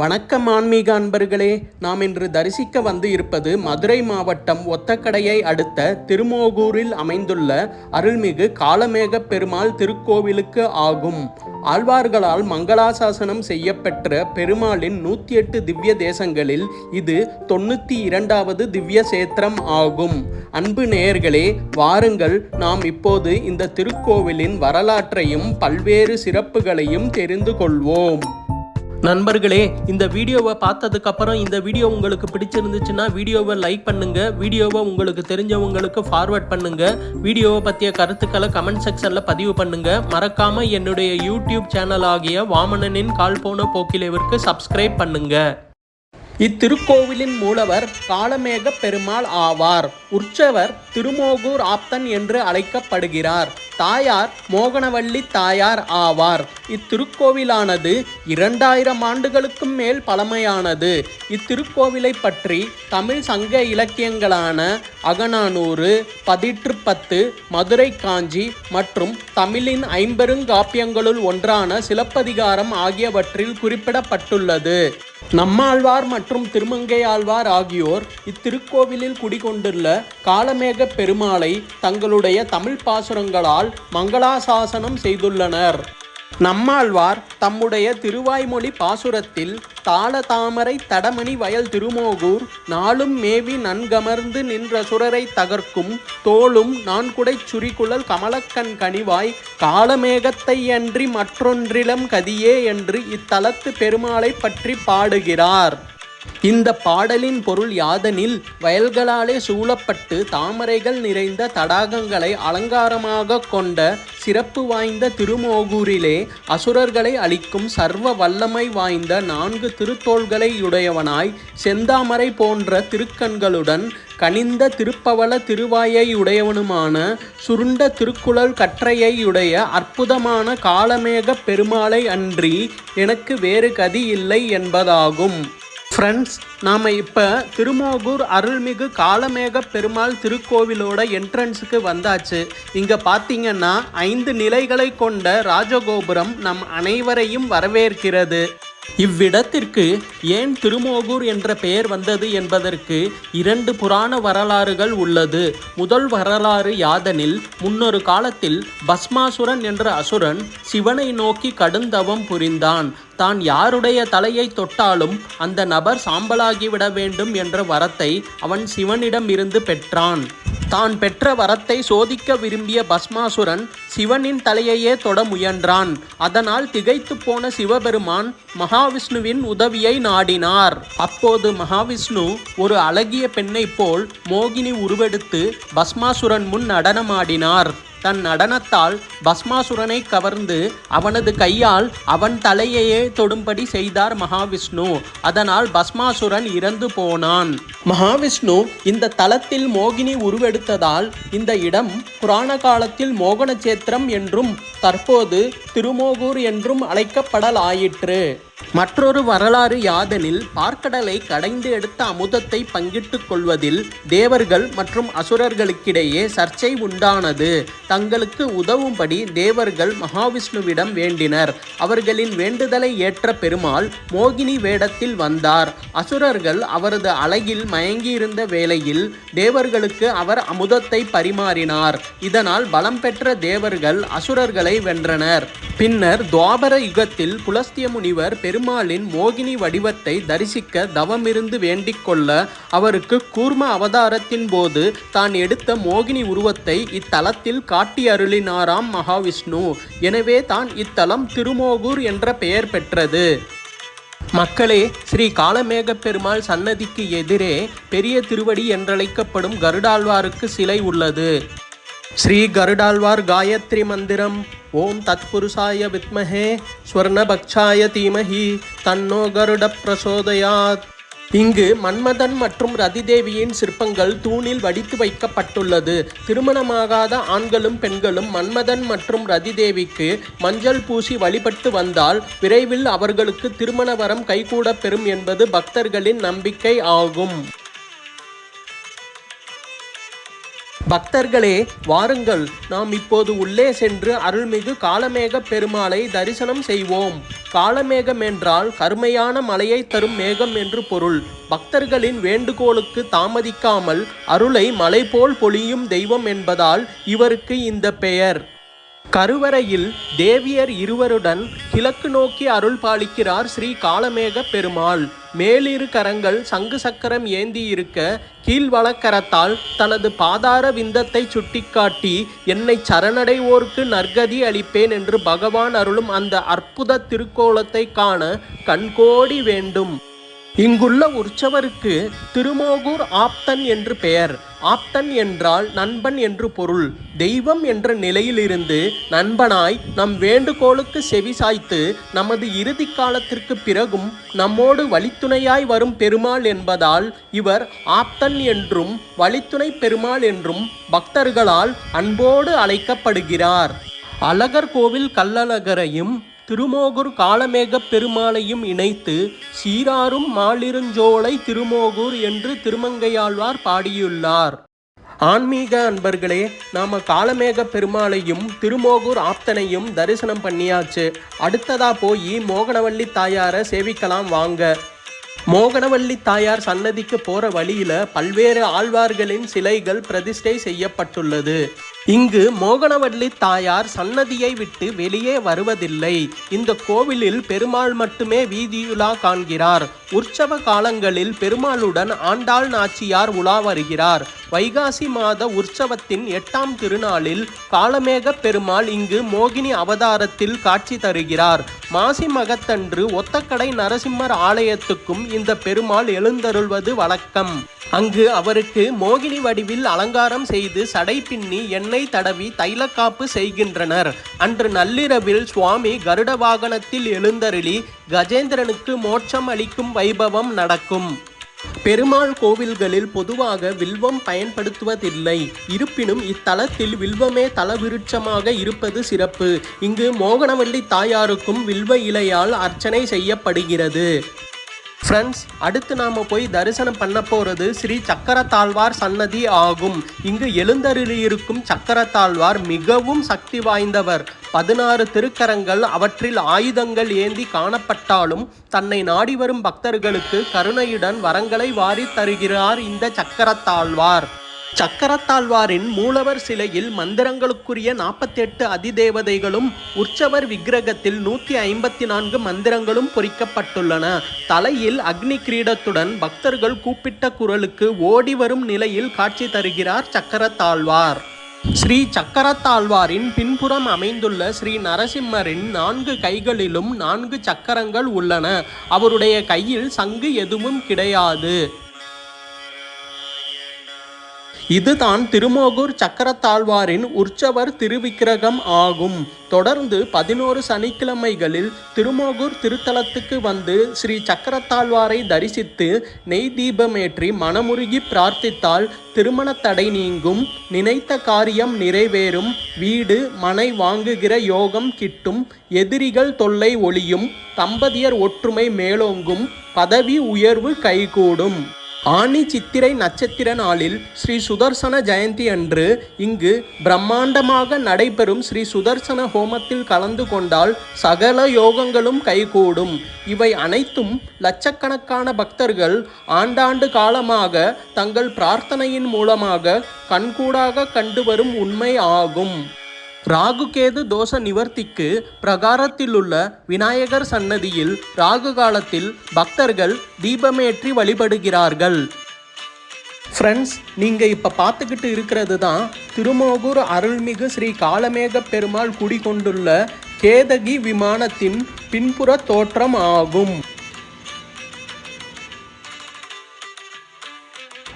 வணக்கம் ஆன்மீக அன்பர்களே நாம் இன்று தரிசிக்க வந்து இருப்பது மதுரை மாவட்டம் ஒத்தக்கடையை அடுத்த திருமோகூரில் அமைந்துள்ள அருள்மிகு காலமேக பெருமாள் திருக்கோவிலுக்கு ஆகும். ஆழ்வார்களால் மங்களாசாசனம் செய்யப்பெற்ற பெருமாளின் நூற்றி எட்டு திவ்ய தேசங்களில் இது தொண்ணூற்றி இரண்டாவது திவ்ய சேத்திரம் ஆகும். அன்பு நேயர்களே வாருங்கள் நாம் இப்போது இந்த திருக்கோவிலின் வரலாற்றையும் பல்வேறு சிறப்புகளையும் தெரிந்து கொள்வோம். நண்பர்களே இந்த வீடியோவை பார்த்ததுக்கப்புறம் இந்த வீடியோ உங்களுக்கு பிடிச்சிருந்துச்சுன்னா வீடியோவை லைக் பண்ணுங்க வீடியோவை உங்களுக்கு தெரிஞ்சவங்களுக்கு ஃபார்வர்ட் பண்ணுங்க வீடியோவை பற்றிய கருத்துக்களை கமெண்ட் செக்ஷனில் பதிவு பண்ணுங்க. மறக்காம என்னுடைய யூடியூப் சேனல் ஆகிய வாமனனின் கால் போன போக்கிலேவிற்கு சப்ஸ்கிரைப் பண்ணுங்க. இத்திருக்கோவிலின் மூலவர் காலமேக பெருமாள் ஆவார். உற்சவர் திருமோகூர் ஆப்தன் என்று அழைக்கப்படுகிறார். தாயார் மோகனவள்ளி தாயார் ஆவார். இத்திருக்கோவிலானது இரண்டாயிரம் ஆண்டுகளுக்கும் மேல் பழமையானது. இத்திருக்கோவிலை பற்றி தமிழ் சங்க இலக்கியங்களான அகநானூறு பதிற்றுப்பத்து மதுரை காஞ்சி மற்றும் தமிழின் ஐம்பெருங்காப்பியங்களுள் ஒன்றான சிலப்பதிகாரம் ஆகியவற்றில் குறிப்பிடப்பட்டுள்ளது. நம்மாழ்வார் மற்றும் திருமங்கையாழ்வார் ஆகியோர் இத்திருக்கோவிலில் குடிகொண்டுள்ள காலமேக பெருமாளை தங்களுடைய தமிழ் பாசுரங்களால் மங்களாசாசனம் செய்துள்ளனர். நம்மாழ்வார் தம்முடைய திருவாய்மொழி பாசுரத்தில் தாள தாமரை தடமணி வயல் திருமோகூர் நாளும் மேவி நன்கமர்ந்து நின்ற சுரரை தகர்க்கும் தோளும் நான்குடைச் சுரிகுழல் கமலக்கண் கனிவாய் காலமேகத்தை அன்றி மற்றொன்றிலம் கதியே என்று இத்தலத்து பெருமாளை பற்றி பாடுகிறார். இந்த பாடலின் பொருள் யாதெனில் வயல்களாலே சூழப்பட்டு தாமரைகள் நிறைந்த தடாகங்களை அலங்காரமாக கொண்ட சிறப்பு வாய்ந்த திருமோகூரிலே அசுரர்களை அளிக்கும் சர்வ வல்லமை வாய்ந்த நான்கு திருத்தோள்களை உடையவனாய் செந்தாமரை போன்ற திருக்கண்களுடன் கனிந்த திருப்பவள திருவாயை உடையவனுமான சுருண்ட திருக்குழல் கற்றையையுடைய அற்புதமான காலமேக பெருமாளை அன்றி எனக்கு வேறு கதி இல்லை என்பதாகும். ஃப்ரெண்ட்ஸ் நாம் இப்போ திருமோகூர் அருள்மிகு காலமேக பெருமாள் திருக்கோவிலோட என்ட்ரன்ஸுக்கு வந்தாச்சு. இங்கே பார்த்தீங்கன்னா ஐந்து நிலைகளை கொண்ட ராஜகோபுரம் நம் அனைவரையும் வரவேற்கிறது. இவ்விடத்திற்கு ஏன் திருமோகூர் என்ற பெயர் வந்தது என்பதற்கு இரண்டு புராண வரலாறுகள் உள்ளது. முதல் வரலாறு யாதனில் முன்னொரு காலத்தில் பஸ்மாசுரன் என்ற அசுரன் சிவனை நோக்கி கடுந்தவம் புரிந்தான். தான் யாருடைய தலையை தொட்டாலும் அந்த நபர் சாம்பலாகிவிட வேண்டும் என்ற வரத்தை அவன் சிவனிடம் இருந்து பெற்றான். தான் பெற்ற வரத்தை சோதிக்க விரும்பிய பஸ்மாசுரன் சிவனின் தலையையே தொட முயன்றான். அதனால் திகைத்து போன சிவபெருமான் மகாவிஷ்ணுவின் உதவியை நாடினார். அப்போது மகாவிஷ்ணு ஒரு அழகிய பெண்ணைப் போல் மோகினி உருவெடுத்து பஸ்மாசுரன் முன் நடனமாடினார். தன் நடனத்தால் பஸ்மாசுரனை கவர்ந்து அவனது கையால் அவன் தலையையே தொடும்படி செய்தார் மகாவிஷ்ணு. அதனால் பஸ்மாசுரன் இறந்து போனான். மகாவிஷ்ணு இந்த தலத்தில் மோகினி உருவெடுத்ததால் இந்த இடம் புராண காலத்தில் மோகனச்சேத்திரம் என்றும் தற்போது திருமோகூர் என்றும் அழைக்கப்படலாயிற்று. மற்றொரு வரலாறு யாதெனில் பார்க்கடலை கடைந்து எடுத்த அமுதத்தை பங்கிட்டுக் கொள்வதில் தேவர்கள் மற்றும் அசுரர்களுக்கிடையே சர்ச்சை உண்டானது. தங்களுக்கு உதவும்படி தேவர்கள் மகாவிஷ்ணுவிடம் வேண்டினர். அவர்களின் வேண்டுதலை ஏற்ற பெருமாள் மோகினி வேடத்தில் வந்தார். அசுரர்கள் அவரது அழகில் மயங்கியிருந்த வேளையில் தேவர்களுக்கு அவர் அமுதத்தை பரிமாறினார். இதனால் பலம் பெற்ற தேவர்கள் அசுரர்களை வென்றனர். பின்னர் துவாபர யுகத்தில் புலஸ்திய முனிவர் பெருமாளின் மோகினி வடிவத்தை தரிசிக்க தவமிருந்து வேண்டிக் கொள்ள அவருக்கு கூர்ம அவதாரத்தின் போது தான் எடுத்த மோகினி உருவத்தை இத்தலத்தில் காட்டி அருளினாராம் மகாவிஷ்ணு. எனவே தான் இத்தலம் திருமோகூர் என்ற பெயர் பெற்றது. மக்களே ஸ்ரீ காலமேக பெருமாள் சன்னதிக்கு எதிரே பெரிய திருவடி என்றழைக்கப்படும் கருடாழ்வாருக்கு சிலை உள்ளது. ஸ்ரீ கருடாழ்வார் காயத்ரி மந்திரம். ஓம் தத்புருஷாய வித்மஹே. ஸ்வர்ணபக்ஷாய தீமஹி. தன்னோ கருட பிரசோதயாத். இங்கு மன்மதன் மற்றும் ரதிதேவியின் சிற்பங்கள் தூணில் வடித்து வைக்கப்பட்டுள்ளது. திருமணமாகாத ஆண்களும் பெண்களும் மன்மதன் மற்றும் ரதிதேவிக்கு மஞ்சள் பூசி வழிபட்டு வந்தால் விரைவில் அவர்களுக்கு திருமண வரம் கைகூட பெறும் என்பது பக்தர்களின் நம்பிக்கை ஆகும். பக்தர்களே வாருங்கள். நாம் இப்போது உள்ளே சென்று அருள்மிகு காலமேக பெருமாளை தரிசனம் செய்வோம். காலமேகம் என்றால் கருமையான மலையை தரும் மேகம் என்று பொருள். பக்தர்களின் வேண்டுகோளுக்கு தாமதிக்காமல் அருளை மலை போல் பொழியும் தெய்வம் என்பதால் இவருக்கு இந்த பெயர். கருவறையில் தேவியர் இருவருடன் கிழக்கு நோக்கி அருள் பாலிக்கிறார் ஸ்ரீ காலமேக பெருமாள். மேலிரு கரங்கள் சங்கு சக்கரம் ஏந்தி இருக்க கீழ்வளக்கரத்தால் தனது பாதார விந்தத்தை சுட்டிக்காட்டி என்னை சரணடைவோர்க்கு நற்கதி அளிப்பேன் என்று பகவான் அருளும் அந்த அற்புத திருக்கோலத்தை காண கண்கோடி வேண்டும். இங்குள்ள உற்சவருக்கு திருமோகூர் ஆப்தன் என்று பெயர். ஆப்தன் என்றால் நண்பன் என்று பொருள். தெய்வம் என்ற நிலையிலிருந்து நண்பனாய் நம் வேண்டுகோளுக்கு செவி சாய்த்து நமது இறுதி காலத்திற்கு பிறகும் நம்மோடு வழித்துணையாய் வரும் பெருமாள் என்பதால் இவர் ஆப்தன் என்றும் வழித்துணை பெருமாள் என்றும் பக்தர்களால் அன்போடு அழைக்கப்படுகிறார். அழகர் கோவில் கல்லழகரையும் திருமோகூர் காலமேகப் பெருமாளையும் இணைத்து சீராரும் மாலிருஞ்சோலை திருமோகூர் என்று திருமங்கையாழ்வார் பாடியுள்ளார். ஆன்மீக அன்பர்களே நாம காலமேக பெருமாளையும் திருமோகூர் ஆப்தனையும் தரிசனம் பண்ணியாச்சு. அடுத்ததா போய் மோகனவள்ளி தாயாரை சேவிக்கலாம் வாங்க. மோகனவள்ளி தாயார் சன்னதிக்கு போற வழியில பல்வேறு ஆழ்வார்களின் சிலைகள் பிரதிஷ்டை செய்யப்பட்டுள்ளது. இங்கு மோகனவள்ளி தாயார் சன்னதியை விட்டு வெளியே வருவதில்லை. இந்த கோவிலில் பெருமாள் மட்டுமே வீதியுலா காண்கிறார். உற்சவ காலங்களில் பெருமாளுடன் ஆண்டாள் நாச்சியார் உலா வருகிறார். வைகாசி மாத உற்சவத்தின் எட்டாம் திருநாளில் காலமேக பெருமாள் இங்கு மோகினி அவதாரத்தில் காட்சி தருகிறார். மாசி மகத்தன்று ஒத்தக்கடை நரசிம்மர் ஆலயத்துக்கும் இந்த பெருமாள் எழுந்தருள்வது வழக்கம். அங்கு அவருக்கு மோகினி வடிவில் அலங்காரம் செய்து சடை பின்னி எண்ணெய் தடவி தைலக்காப்பு செய்கின்றனர். அன்று நள்ளிரவில் சுவாமி கருட வாகனத்தில் எழுந்தருளி கஜேந்திரனுக்கு மோட்சம் அளிக்கும் வைபவம் நடக்கும். பெருமாள் கோவில்களில் பொதுவாக வில்வம் பயன்படுத்துவதில்லை. இருப்பினும் இத்தலத்தில் வில்வமே தலவிருட்சமாக இருப்பது சிறப்பு. இங்கு மோகனவள்ளி தாயாருக்கும் வில்வ இலையால் அர்ச்சனை செய்யப்படுகிறது. ஃப்ரெண்ட்ஸ் அடுத்து நாம் போய் தரிசனம் பண்ண போகிறது ஸ்ரீ சக்கரத்தாழ்வார் சன்னதி ஆகும். இங்கு எழுந்தருளியிருக்கும் சக்கரத்தாழ்வார் மிகவும் சக்தி வாய்ந்தவர். பதினாறு திருக்கரங்கள் அவற்றில் ஆயுதங்கள் ஏந்தி காணப்பட்டாலும் தன்னை நாடி வரும் பக்தர்களுக்கு கருணையுடன் வரங்களை வாரித் தருகிறார் இந்த சக்கரத்தாழ்வார். சக்கரத்தாழ்வாரின் மூலவர் சிலையில் மந்திரங்களுக்குரிய நாற்பத்தெட்டு அதிதேவதைகளும் உற்சவர் விக்கிரகத்தில் நூற்றி ஐம்பத்தி நான்கு மந்திரங்களும் பொறிக்கப்பட்டுள்ளன. தலையில் அக்னி கிரீடத்துடன் பக்தர்கள் கூப்பிட்ட குரலுக்கு ஓடி வரும் நிலையில் காட்சி தருகிறார் சக்கரத்தாழ்வார். ஸ்ரீ சக்கரத்தாழ்வாரின் பின்புறம் அமைந்துள்ள ஸ்ரீ நரசிம்மரின் நான்கு கைகளிலும் நான்கு சக்கரங்கள் உள்ளன. அவருடைய கையில் சங்கு எதுவும் கிடையாது. இதுதான் திருமோகூர் சக்கரத்தாழ்வாரின் உற்சவர் திருவிக்கிரகம் ஆகும். தொடர்ந்து பதினோரு சனிக்கிழமைகளில் திருமோகூர் திருத்தலத்துக்கு வந்து ஸ்ரீ சக்கரத்தாழ்வாரை தரிசித்து நெய் தீபமேற்றி மனமுருகி பிரார்த்தித்தால் திருமண தடை நீங்கும். நினைத்த காரியம் நிறைவேறும். வீடு மனை வாங்குகிற யோகம் கிட்டும். எதிரிகள் தொல்லை ஒளியும் தம்பதியர் ஒற்றுமை மேலோங்கும். பதவி உயர்வு கைகூடும். ஆனி சித்திரை நட்சத்திர நாளில் ஸ்ரீ சுதர்சன ஜெயந்தி அன்று இங்கு பிரம்மாண்டமாக நடைபெறும் ஸ்ரீ சுதர்சன ஹோமத்தில் கலந்து கொண்டால் சகல யோகங்களும் கைகூடும். இவை அனைத்தும் லட்சக்கணக்கான பக்தர்கள் ஆண்டாண்டு காலமாக தங்கள் பிரார்த்தனையின் மூலமாக கண்கூடாக கண்டு வரும் உண்மை ஆகும். ராகுகேது தோஷ நிவர்த்திக்கு பிரகாரத்திலுள்ள விநாயகர் சன்னதியில் ராகு காலத்தில் பக்தர்கள் தீபமேற்றி வழிபடுகிறார்கள். ஃப்ரெண்ட்ஸ் நீங்கள் இப்போ பார்த்துக்கிட்டு இருக்கிறது தான் திருமோகூர் அருள்மிகு ஸ்ரீ காலமேக பெருமாள் குடிகொண்டுள்ள கேதகி விமானத்தின் பின்புற தோற்றம் ஆகும்.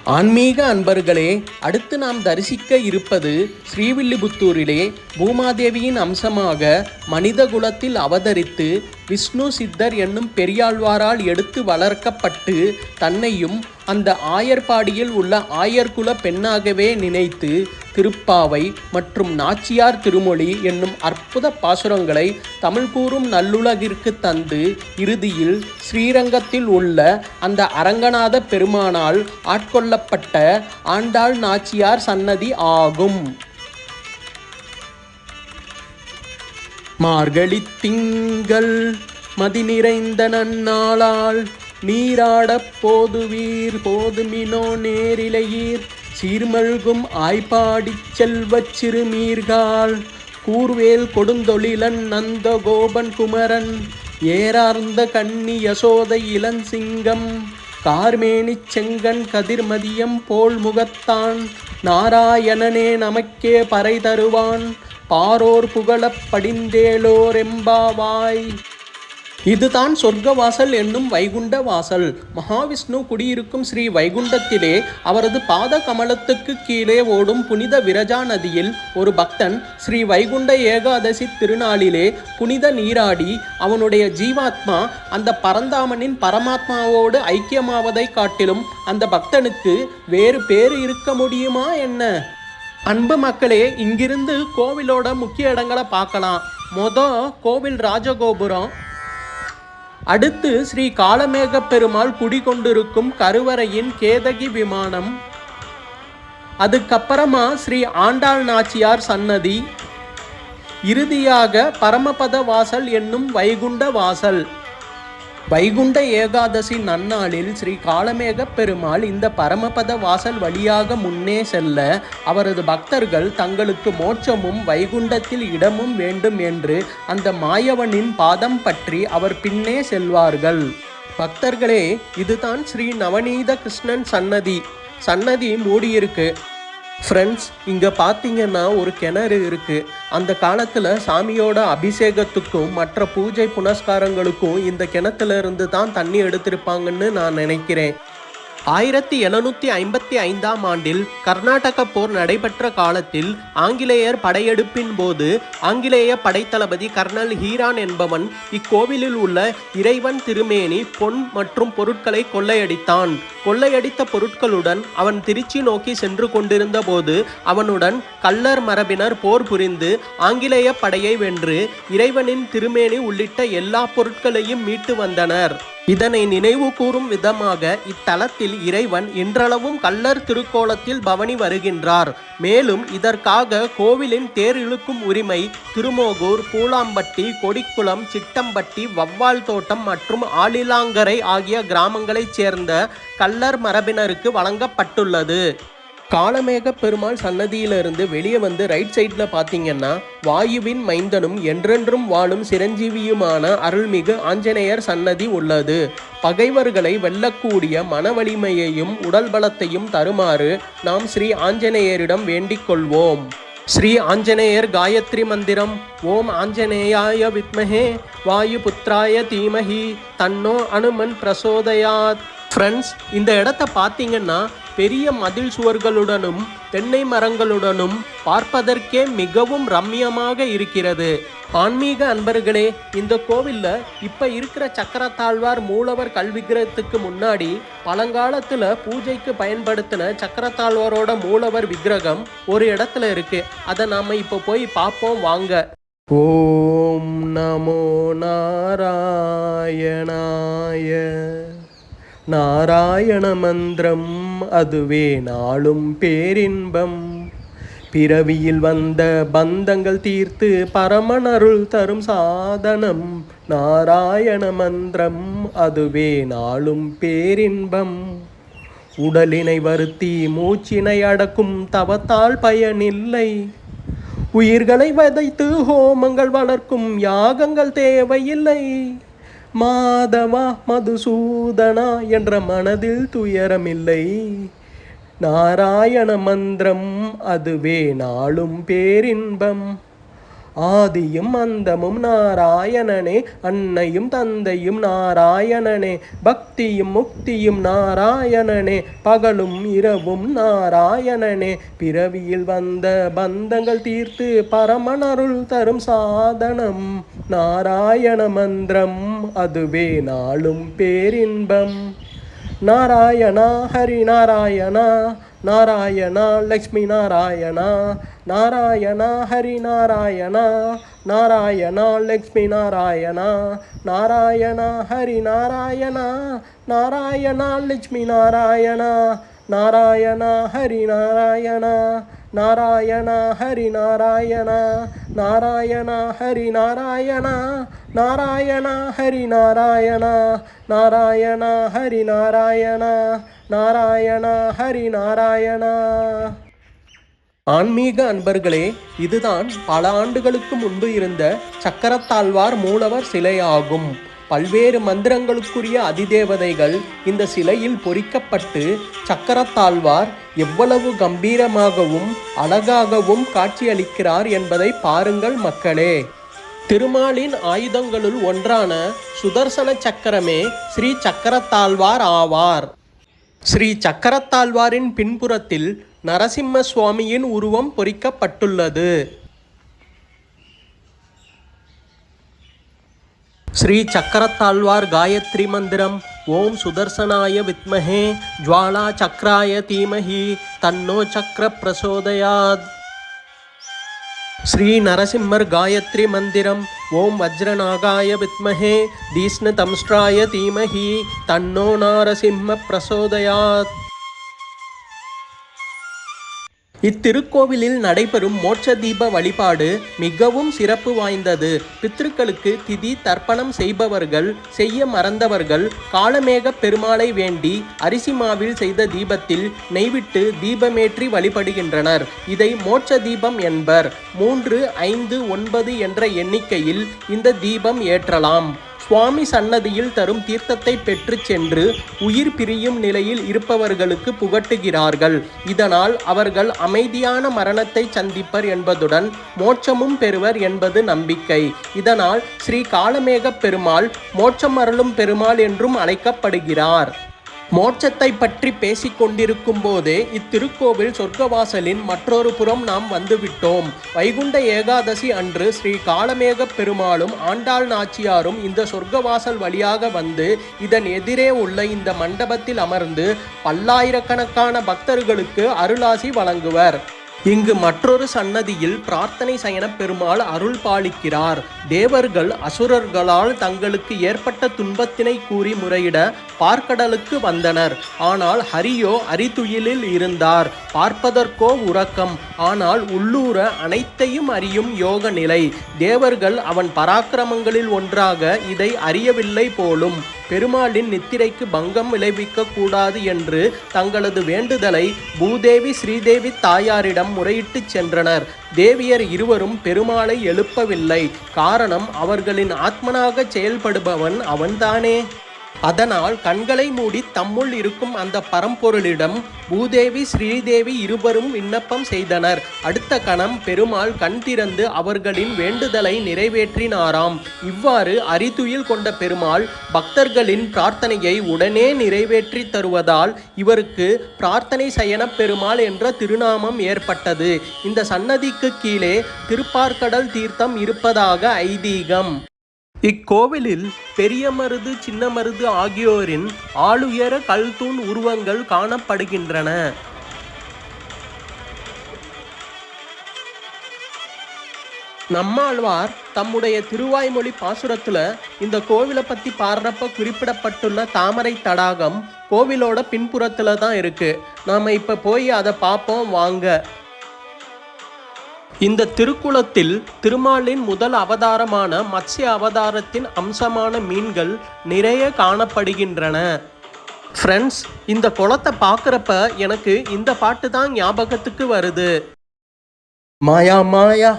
ஆன்மீக அன்பர்களே அடுத்து நாம் தரிசிக்க இருப்பது ஸ்ரீவில்லிபுத்தூரிலே பூமாதேவியின் அம்சமாக மனித குலத்தில் அவதரித்து விஷ்ணு சித்தர் என்னும் பெரியாழ்வாரால் எடுத்து வளர்க்கப்பட்டு தன்னையும் அந்த ஆயர்பாடியில் உள்ள ஆயர்குல பெண்ணாகவே நினைத்து திருப்பாவை மற்றும் நாச்சியார் திருமொழி என்னும் அற்புத பாசுரங்களை தமிழ் கூறும் நல்லுலகிற்கு தந்து இறுதியில் ஸ்ரீரங்கத்தில் உள்ள அந்த அரங்கநாத பெருமானால் ஆட்கொள்ளப்பட்ட ஆண்டாள் நாச்சியார் சன்னதி ஆகும். மார்கழி திங்கள் மதி நிறைந்த நன்னாளால் நீராடப் போதுவீர் போதுமினோ நேரிலையீர். சீர்மழ்கும் ஆய்ப்பாடிச் செல்வச் சிறுமீர்கால். கூர்வேல் கொடுந்தொழிலன் நந்த கோபன் குமரன். ஏறார்ந்த கன்னி யசோதை இளஞ்சிங்கம். கார்மேனிச் செங்கன் கதிர்மதியம் போல் முகத்தான் நாராயணனே நமக்கே பறை தருவான். பாரோர் புகழப் படிந்தேலோர் எம்பாவாய் இதுதான் சொர்க்கவாசல் என்னும் வைகுண்ட வாசல். மகாவிஷ்ணு குடியிருக்கும் ஸ்ரீ வைகுண்டத்திலே அவரது பாத கமலத்துக்கு கீழே ஓடும் புனித விரஜா நதியில் ஒரு பக்தன் ஸ்ரீ வைகுண்ட ஏகாதசி திருநாளிலே புனித நீராடி அவனுடைய ஜீவாத்மா அந்த பரந்தாமனின் பரமாத்மாவோடு ஐக்கியமாவதை காட்டிலும் அந்த பக்தனுக்கு வேறு பேர் இருக்க முடியுமா என்ன? அன்பு மக்களே இங்கிருந்து கோவிலோட முக்கிய இடங்களை பார்க்கலாம். மொத கோவில் ராஜகோபுரம். அடுத்து ஸ்ரீ காலமேக பெருமாள் குடிகொண்டிருக்கும் கருவறையின் கேதகி விமானம். அதுக்கப்புறமா ஸ்ரீ ஆண்டாள் நாச்சியார் சன்னதி. இறுதியாக பரமபத வாசல் என்னும் வைகுண்ட வாசல். வைகுண்ட ஏகாதசி நன்னாளில் ஸ்ரீ காலமேக பெருமாள் இந்த பரமபத வாசல் வழியாக முன்னே செல்ல அவரது பக்தர்கள் தங்களுக்கு மோட்சமும் வைகுண்டத்தில் இடமும் வேண்டும் என்று அந்த மாயவனின் பாதம் பற்றி அவர் பின்னே செல்வார்கள். பக்தர்களே இதுதான் ஸ்ரீ நவநீத கிருஷ்ணன் சன்னதி. சன்னதி மூடியிருக்கு. ஃப்ரெண்ட்ஸ் இங்கே பார்த்தீங்கன்னா ஒரு கிணறு இருக்குது அந்த காலத்தில் சாமியோட அபிஷேகத்துக்கும் மற்ற பூஜை புனஸ்காரங்களுக்கும் இந்த கிணத்துல இருந்து தான் தண்ணி எடுத்திருப்பாங்கன்னு நான் நினைக்கிறேன். ஆயிரத்தி எழுநூத்தி ஐம்பத்தி ஐந்தாம் ஆண்டில் கர்நாடக போர் நடைபெற்ற காலத்தில் ஆங்கிலேயர் படையெடுப்பின் போது ஆங்கிலேய படைத்தளபதி கர்னல் ஹீரான் என்பவன் இக்கோவிலில் உள்ள இறைவன் திருமேனி பொன் மற்றும் பொருட்களை கொள்ளையடித்தான். கொள்ளையடித்த பொருட்களுடன் அவன் திருச்சி நோக்கி சென்று கொண்டிருந்த போது அவனுடன் கள்ளர் மரபினர் போர் புரிந்து ஆங்கிலேய படையை வென்று இறைவனின் திருமேனி உள்ளிட்ட எல்லா பொருட்களையும் மீட்டு வந்தனர். இதனை நினைவு கூறும் விதமாக இத்தலத்தில் இறைவன் இன்றளவும் கள்ளர் திருக்கோலத்தில் பவனி வருகின்றார். மேலும் இதற்காக கோவிலின் தேர் இழுக்கும் உரிமை திருமோகூர் பூலாம்பட்டி கொடிக்குளம் சிட்டம்பட்டி வவ்வால் தோட்டம் மற்றும் ஆளிலாங்கரை ஆகிய கிராமங்களைச் சேர்ந்த கள்ளர் மரபினருக்கு வழங்கப்பட்டுள்ளது. காலமேக பெருமாள் சன்னதியிலிருந்து வெளியே வந்து ரைட் சைடில் பார்த்தீங்கன்னா வாயுவின் மைந்தனும் என்றென்றும் வாழும் சிரஞ்சீவியுமான அருள்மிகு ஆஞ்சநேயர் சன்னதி உள்ளது. பகைவர்களை வெல்லக்கூடிய மன வலிமையையும் உடல் பலத்தையும் தருமாறு நாம் ஸ்ரீ ஆஞ்சநேயரிடம் வேண்டிக் கொள்வோம். ஸ்ரீ ஆஞ்சநேயர் காயத்ரி மந்திரம் ஓம் ஆஞ்சநேயாய வித்மஹே வாயு புத்ராய தீமஹி தன்னோ அனுமன் பிரசோதயாத். ஃப்ரெண்ட்ஸ் இந்த இடத்த பார்த்தீங்கன்னா பெரிய மதில் சுவர்களுடனும் தென்னை மரங்களுடனும் பார்ப்பதற்கே மிகவும் ரம்மியமாக இருக்கிறது. ஆன்மீக அன்பர்களே இந்த கோவில்ல இப்போ இருக்கிற சக்கரத்தாழ்வார் மூலவர் கல்விக்கிரகத்துக்கு முன்னாடி பழங்காலத்தில் பூஜைக்கு பயன்படுத்தின சக்கரத்தாழ்வாரோட மூலவர் விக்கிரகம் ஒரு இடத்துல இருக்கு. அதை நாம இப்போ போய் பார்ப்போம் வாங்க. ஓம் நமோ நாராயணாய. நாராயண மந்திரம் அதுவே நாளும் பேரின்பம். பிறவியில் வந்த பந்தங்கள் தீர்த்து பரமனருள் தரும் சாதனம். நாராயண மந்திரம் அதுவே நாளும் பேரின்பம். உடலினை வருத்தி மூச்சினை அடக்கும் தவத்தால் பயனில்லை. உயிர்களை வதைத்து ஹோமங்கள் வளர்க்கும் யாகங்கள் தேவையில்லை. மாதவா மதுசூதனா என்ற மனதில் துயரமில்லை. நாராயண மந்திரம் அதுவே நாளும் பேரின்பம். ஆதியும் அந்தமும் நாராயணனே அன்னையும் தந்தையும் நாராயணனே பக்தியும் முக்தியும் நாராயணனே பகலும் இரவும் நாராயணனே. பிறவியில் வந்த பந்தங்கள் தீர்த்து பரமனருள் தரும் சாதனம். நாராயண மந்திரம் அதுவே நாளும் பேரின்பம். நாராயணா ஹரி நாராயணா நாராயணா லக்ஷ்மி நாராயணா நாராயணா ஹரி நாராயணா நாராயணா லக்ஷ்மி நாராயணா நாராயணா ஹரி நாராயணா நாராயணா லக்ஷ்மி நாராயணா நாராயணா ஹரி நாராயணா நாராயணா ஹரி நாராயணா நாராயணா ஹரி நாராயணா நாராயணா ஹரி நாராயணா நாராயணா ஹரி நாராயணா நாராயணா ஹரி நாராயணா ஆன்மீக அன்பர்களே இதுதான் பல ஆண்டுகளுக்கு முன்பு இருந்த சக்கரத்தாழ்வார் மூலவர் சிலையாகும். பல்வேறு மந்திரங்களுக்குரிய அதிதேவதைகள் இந்த சிலையில் பொறிக்கப்பட்டு சக்கரத்தாழ்வார் எவ்வளவு கம்பீரமாகவும் அழகாகவும் காட்சியளிக்கிறார் என்பதை பாருங்கள் மக்களே. திருமாலின் ஆயுதங்களுள் ஒன்றான சுதர்சன சக்கரமே ஸ்ரீ சக்கரத்தாழ்வார் ஆவார். ஸ்ரீ சக்கரத்தாழ்வாரின் பின்புறத்தில் நரசிம்ம சுவாமியின் உருவம் பொறிக்கப்பட்டுள்ளது. ஸ்ரீ சக்கரத்தாழ்வார் காயத்ரி மந்திரம் ஓம் சுதர்சனாய வித்மஹே ஜுவாலா சக்கராய தீமஹி தன்னோ சக்கர பிரசோதயாத். ஸ்ரீ நரசிம்மர் காயத்ரி மந்திரம் ஓம் வஜ்ரநாகாய வித்மஹே தீஷ்ண தம்ஸ்ட்ராய தீமஹி தன்னோ நாரசிம்ம பிரசோதயாத். இத்திருக்கோவிலில் நடைபெறும் மோட்ச தீப வழிபாடு மிகவும் சிறப்பு வாய்ந்தது. பித்ருக்களுக்கு திதி தர்ப்பணம் செய்பவர்கள் செய்ய மறந்தவர்கள் காலமேக பெருமாளை வேண்டி அரிசி மாவில் செய்த தீபத்தில் நெய்விட்டு தீபமேற்றி வழிபடுகின்றனர். இதை மோட்ச தீபம் என்பர். மூன்று ஐந்து ஒன்பது என்ற எண்ணிக்கையில் இந்த தீபம் ஏற்றலாம். சுவாமி சன்னதியில் தரும் தீர்த்தத்தை பெற்று சென்று உயிர் பிரியும் நிலையில் இருப்பவர்களுக்கு புகட்டுகிறார்கள். இதனால் அவர்கள் அமைதியான மரணத்தை சந்திப்பர் என்பதுடன் மோட்சமும் பெறுவர் என்பது நம்பிக்கை. இதனால் ஸ்ரீ காலமேக பெருமாள் மோட்சம் அருளும் பெருமாள் என்றும் அழைக்கப்படுகிறார். மோட்சத்தை பற்றி பேசிக் கொண்டிருக்கும் போதே இத்திருக்கோவில் சொர்க்கவாசலின் மற்றொரு புறம் நாம் வந்துவிட்டோம். வைகுண்ட ஏகாதசி அன்று ஸ்ரீ காலமேக பெருமாளும் ஆண்டாள் நாச்சியாரும் இந்த சொர்க்கவாசல் வழியாக வந்து இதன் எதிரே உள்ள இந்த மண்டபத்தில் அமர்ந்து பல்லாயிரக்கணக்கான பக்தர்களுக்கு அருளாசி வழங்குவர். இங்கு மற்றொரு சன்னதியில் பிரார்த்தனை சயன பெருமாள் அருள் பாலிக்கிறார். தேவர்கள் அசுரர்களால் தங்களுக்கு ஏற்பட்ட துன்பத்தினை கூறி முறையிட பார்க்கடலுக்கு வந்தனர். ஆனால் ஹரியோ அரிதுயிலில் இருந்தார். பார்ப்பதற்கோ உறக்கம். ஆனால் உள்ளூர அனைத்தையும் அறியும் யோக நிலை. தேவர்கள் அவன் பராக்கிரமங்களில் ஒன்றாக இதை அறியவில்லை போலும் பெருமாளின் நித்திரைக்கு பங்கம் விளைவிக்க கூடாது என்று தங்களது வேண்டுதலை பூதேவி ஸ்ரீதேவி தாயாரிடம் முறையிட்டுச் சென்றனர். தேவியர் இருவரும் பெருமாளை எழுப்பவில்லை. காரணம் அவர்களின் ஆத்மனாக செயல்படுபவன் அவன்தானே. அதனால் கண்களை மூடி தம்முள் இருக்கும் அந்த பரம்பொருளிடம் பூதேவி ஸ்ரீதேவி இருவரும் விண்ணப்பம் செய்தனர். அடுத்த கணம் பெருமாள் கண் திறந்து அவர்களின் வேண்டுதலை நிறைவேற்றினாராம். இவ்வாறு அரிதுயில் கொண்ட பெருமாள் பக்தர்களின் பிரார்த்தனையை உடனே நிறைவேற்றி தருவதால் இவருக்கு பிரார்த்தனை சயன பெருமாள் என்ற திருநாமம் ஏற்பட்டது. இந்த சன்னதிக்கு கீழே திருப்பார்கடல் தீர்த்தம் இருப்பதாக ஐதீகம். இக்கோவிலில் பெரிய மருது சின்ன மருது ஆகியோரின் ஆளுயர கல்தூண் உருவங்கள் காணப்படுகின்றன. நம்மாழ்வார் தம்முடைய திருவாய்மொழி பாசுரத்துல இந்த கோவிலை பத்தி பாடுறப்ப குறிப்பிடப்பட்டுள்ள தாமரை தடாகம் கோவிலோட பின்புறத்துல தான் இருக்கு. நாம இப்ப போய் அதை பார்ப்போம் வாங்க. இந்த திருக்குளத்தில் திருமாலின் முதல் அவதாரமான மத்ஸ்ய அவதாரத்தின் அம்சமான மீன்கள் நிறைய காணப்படுகின்றன. ஃப்ரெண்ட்ஸ் இந்த குளத்தை பார்க்குறப்ப எனக்கு இந்த பாட்டு தான் ஞாபகத்துக்கு வருது. மாயா மாயா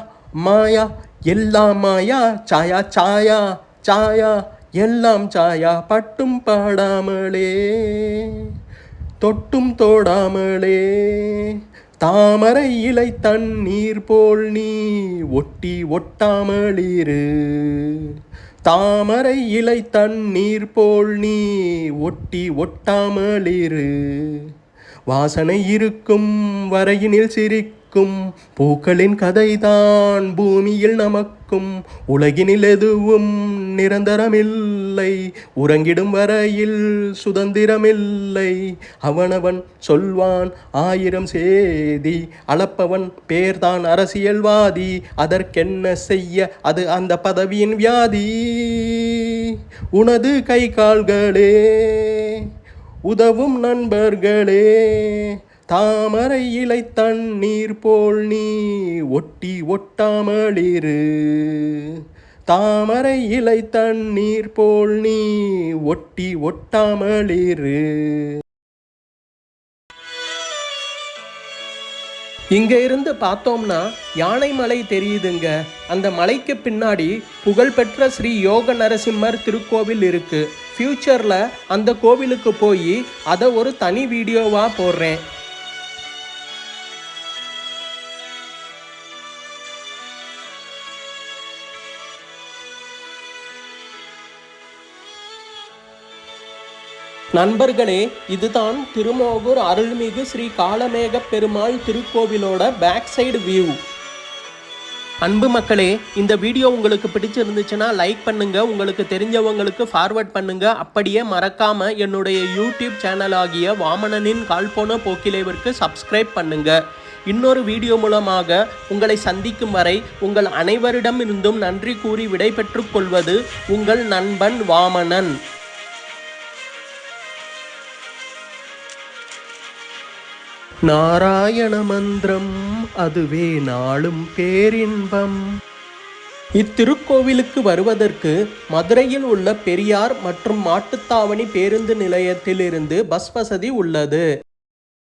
மாயா எல்லாம் மாயா சாயா சாயா சாயா எல்லாம் சாயா பட்டும் பாடாமலே தொட்டும் தோடாமலே. தாமரை இலை தண்ணீர் போல் நீ ஒட்டி ஒட்டாமலிரு. தாமரை இலை தண்ணீர் போல் நீ ஒட்டி ஒட்டாமலிரு. வாசனை இருக்கும் வரையினில் சிரிக்கும் நமக்கும் பூக்களின் கதைதான். பூமியில் நமக்கும் உலகினில் எதுவும் நிரந்தரமில்லை. உறங்கிடும் வரையில் சுதந்திரமில்லை. அவனவன் சொல்வான் ஆயிரம் சேதி அளப்பவன் பேர்தான் அரசியல்வாதி. அதற்கென்ன செய்ய அது அந்த பதவியின் வியாதி. உனது கை கால்களே உதவும் நண்பர்களே தாமரை இலை தண்ணீர் போல் நீ ஒட்டி ஒட்டாமளிரு தாமரை இலை தண்ணீர் போல் நீ ஒட்டி ஒட்டாமளிரு இங்க இருந்து பார்த்தோம்னா யானை மலை தெரியுதுங்க. அந்த மலைக்கு பின்னாடி புகழ்பெற்ற ஸ்ரீ யோக நரசிம்மர் திருக்கோவில் இருக்கு. ஃப்யூச்சரில் அந்த கோவிலுக்கு போய் அதை ஒரு தனி வீடியோவாக போடுறேன். நண்பர்களே இதுதான் திருமோகூர் அருள்மிகு ஸ்ரீ காலமேக பெருமாள் திருக்கோவிலோட பேக் சைடு வியூ அன்பு மக்களே இந்த வீடியோ உங்களுக்கு பிடிச்சிருந்துச்சுன்னா லைக் பண்ணுங்க. உங்களுக்கு தெரிஞ்சவங்களுக்கு ஃபார்வர்ட் பண்ணுங்க. அப்படியே மறக்காம என்னுடைய யூடியூப் சேனல் ஆகிய வாமனனின் கால்போன போக்கிலேவிற்கு சப்ஸ்கிரைப் பண்ணுங்க. இன்னொரு வீடியோ மூலமாக உங்களை சந்திக்கும் வரை உங்கள் அனைவரிடமிருந்தும் நன்றி கூறி விடைபெற்றுக் கொள்வது உங்கள் நண்பன் வாமனன். நாராயண மந்திரம் அதுவே நாளும் பேரின்பம். இத்திருக்கோவிலுக்கு வருவதற்கு மதுரையில் உள்ள பெரியார் மற்றும் மாட்டுத்தாவணி பேருந்து நிலையத்திலிருந்து பஸ் வசதி உள்ளது.